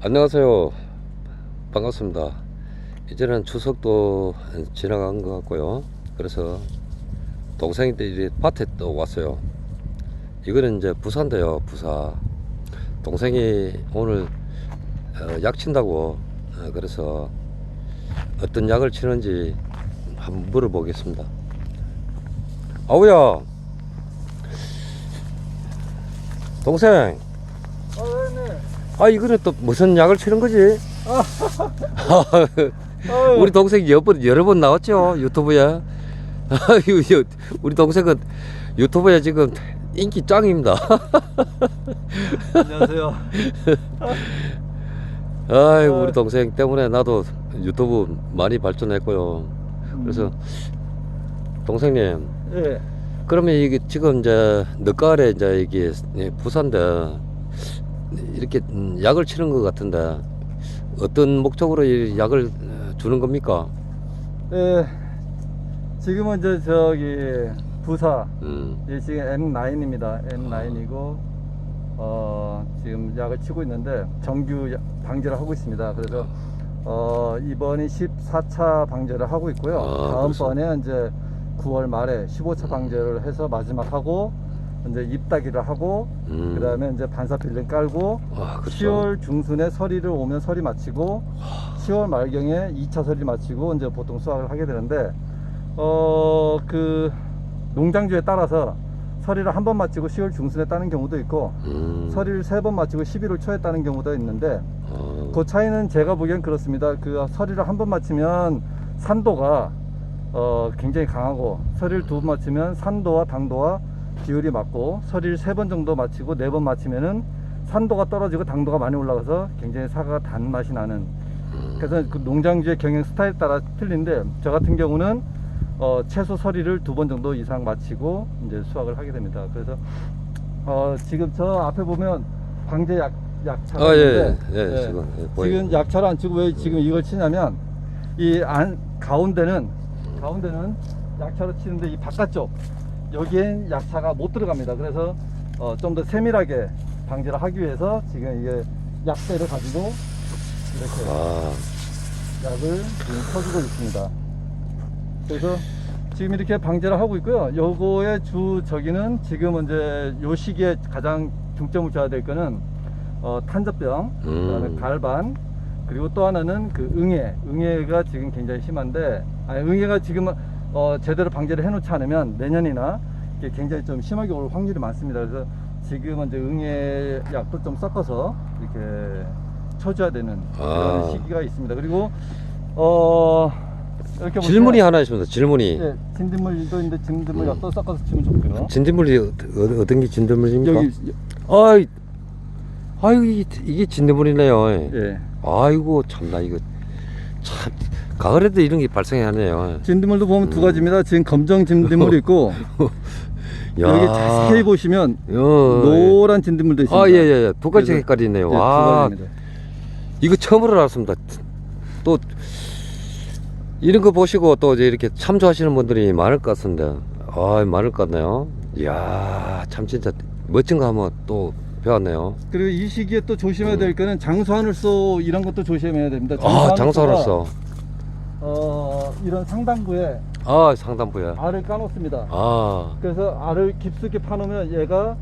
안녕하세요. 반갑습니다. 이제는 추석도 지나간 것 같고요. 그래서 동생들이 밭에 또 왔어요. 이거는 이제 부사인데요, 부사. 동생이 오늘 어, 약 친다고 어, 그래서 어떤 약을 치는지 한번 물어보겠습니다. 아우야, 동생. 아, 네. 아 이거는 또 무슨 약을 치는 거지? 우리 동생 여러 번 여러 번 나왔죠 유튜브에. 우리 동생은 유튜브에 지금 인기 짱입니다. 안녕하세요. 아이고 우리 동생 때문에 나도 유튜브 많이 발전했고요. 그래서 동생님 예. 그러면 이게 지금 이제 늦가을에 이제 이게 예, 부산데 이렇게 음, 약을 치는 것 같은데 어떤 목적으로 이 약을 어, 주는 겁니까? 예. 지금은 이제 저기 부사 음. 예, 지금 M9입니다. M9이고 어, 지금 약을 치고 있는데 정규 약- 방제를 하고 있습니다. 그래서 어, 이번이 14차 방제를 하고 있고요. 아, 다음번에 이제 9월 말에 15차 방제를 해서 마지막 하고 이제 잎따기를 하고 음. 그다음에 이제 반사 필름 깔고 아, 그렇죠. 10월 중순에 서리를 오면 서리 마치고 10월 말경에 2차 서리 마치고 이제 보통 수확을 하게 되는데 어 그 농장주에 따라서 서리를 한 번 마치고 10월 중순에 따는 경우도 있고 음. 서리를 세 번 마치고 11월 초에 따는 경우도 있는데 어. 그 차이는 제가 보기엔 그렇습니다. 그 서리를 한 번 마치면 산도가 어 굉장히 강하고 서리를 두 번 마치면 산도와 당도와 비율이 맞고 서리를 세 번 정도 마치고 네번 마치면은 산도가 떨어지고 당도가 많이 올라가서 굉장히 사과가 단 맛이 나는 음. 그래서 그 농장주의 경영 스타일에 따라 틀린데 저 같은 경우는 어 최소 서리를 두 번 정도 이상 마치고 이제 수확을 하게 됩니다. 그래서 어 지금 저 앞에 보면 방제 약 약차가 아, 예, 있는데 예, 예, 지금, 예. 지금 약차를 안 치고 왜 지금 이걸 치냐면 이 안 가운데는 가운데는 약차로 치는데 이 바깥쪽 여기엔 약차가 못 들어갑니다. 그래서 어, 좀 더 세밀하게 방제를 하기 위해서 지금 이게 약대를 가지고 이렇게 아, 약을 지금 쳐주고 있습니다. 그래서 지금 이렇게 방제를 하고 있고요. 요거의 주 저기는 지금 이제 요 시기에 가장 중점을 줘야 될 거는 어, 탄저병, 음. 갈반, 그리고 또 하나는 그 응애. 응애가 지금 굉장히 심한데, 아니, 응애가 지금 어, 제대로 방제를 해놓지 않으면 내년이나 이게 굉장히 좀 심하게 올 확률이 많습니다. 그래서 지금은 이제 응애 약도 좀 섞어서 이렇게 쳐줘야 되는 그런 아. 시기가 있습니다. 그리고 어 이렇게 질문이 보시면, 하나 있습니다. 질문이. 예, 진딧물도 있는데 진딧물 음. 약도 섞어서 치면 좋고요. 진딧물이 어, 어떤 게 진딧물입니까? 여기 아이, 이게, 이게 진딧물이네요. 예. 아이고 참나 이거 참 가을에도 이런 게 발생하네요. 진딧물도 보면 두 음. 가지입니다. 지금 검정 진딧물이 있고 여기 자세히 보시면 어, 노란 진딧물도 있습니다. 아, 예, 예, 예. 두 가지 그래서- 색깔이네요. 예, 두 와, 가지입니다. 이거 처음으로 알았습니다. 또, 이런 거 보시고 또 이제 이렇게 참조하시는 분들이 많을 것 같은데, 아, 많을 것 같네요. 이야, 참 진짜 멋진 거 한번 또 배웠네요. 그리고 이 시기에 또 조심해야 될 거는 장수하늘소 이런 것도 조심해야 됩니다. 음. 아, 장수하늘소가, 장사로서. 어, 이런 상단부에 아, 상단부야. 알을 까놓습니다. 아, 그래서 알을 깊숙이 파놓으면 얘가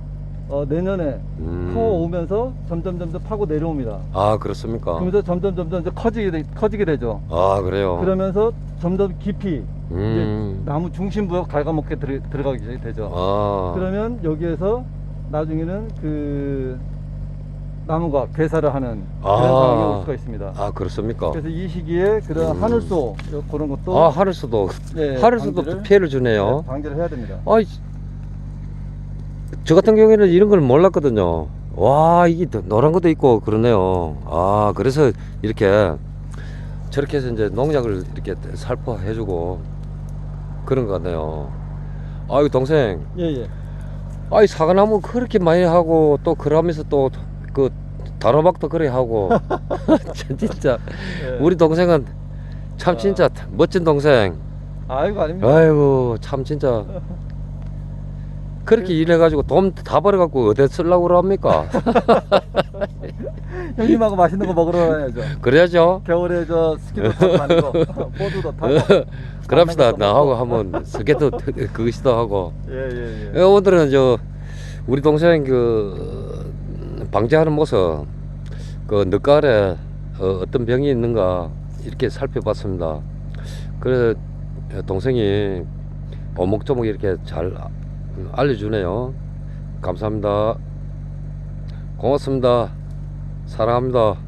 어, 내년에 음. 커오면서 점점 점점 파고 내려옵니다. 아, 그렇습니까? 그러면서 점점 점점 이제 커지게 되, 커지게 되죠. 아, 그래요? 그러면서 점점 깊이 음. 이제 나무 중심부에 갉아먹게 들, 들어가게 되죠. 아, 그러면 여기에서 나중에는 그 나무가 괴사를 하는 그런 아. 상황이 올 수가 있습니다. 아, 그렇습니까? 그래서 이 시기에 그런 음. 하늘소 요- 그런 것도 아, 하늘수도, 예, 하늘수도 또 방지를- 피해를 주네요. 네, 방지를 해야 됩니다. 아이, 저 같은 경우에는 이런 걸 몰랐거든요. 와, 이게 또 노란 것도 있고 그러네요. 아, 그래서 이렇게 저렇게 해서 이제 농약을 이렇게 살포해주고 그런 것 같네요. 아유, 동생. 예, 예. 아이, 사과나무 그렇게 많이 하고 또 그러면서 또 그 단호박도 그래 하고. 참 진짜. 예. 우리 동생은 참 아. 진짜 멋진 동생. 아이고 아닙니다. 아이고, 참 진짜. 그렇게 일해가지고 돈 다 벌어갖고 어디 쓰려고 그럽니까? 형님하고 맛있는 거 먹으러 가야죠. 그래야죠. 겨울에 저 스키도 타고 다니고 보드도 타고. 그럽시다. 거 나하고. 한번 스케트 그것이도 하고. 예, 예, 예, 오늘은 저 우리 동생 그 방제하는 모습 그 늦가을에 어, 어떤 병이 있는가 이렇게 살펴봤습니다. 그래 동생이 오목조목 이렇게 잘 알려주네요. 감사합니다. 고맙습니다. 사랑합니다.